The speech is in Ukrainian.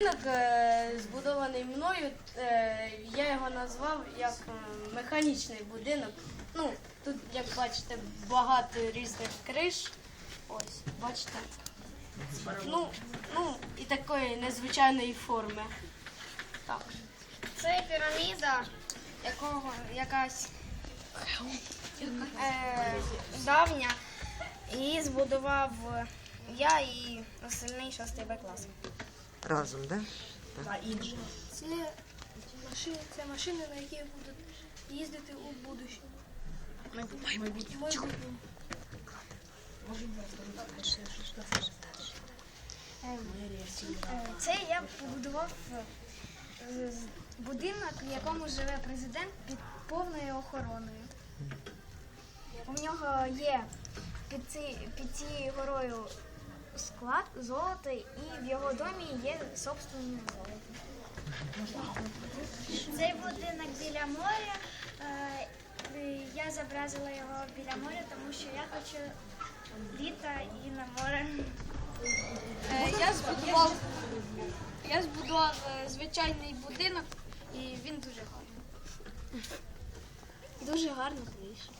Будинок е, збудований мною. е, Я його назвав як е, механічний будинок. Ну, тут, як бачите, багато різних криш. Ось, бачите. Ну, ну і такої незвичайної форми. Так. Це піраміда, якого якась е, давня. Її збудував я і остальний шостий Б клас. Разом, да? Це машини, це машини, на яких будуть їздити у будущому. Майбутньому. Це я побудував е, будинок, в якому живе президент під повною охороною. У нього є під, ці, під цією горою склад золото, і в його домі є собственне золото. Цей будинок біля моря. е, Я зобразила його біля моря, тому що я хочу літа і на море. Е, Я збудував, я збудував е, звичайний будинок, і він дуже гарний. Дуже гарно вийшло.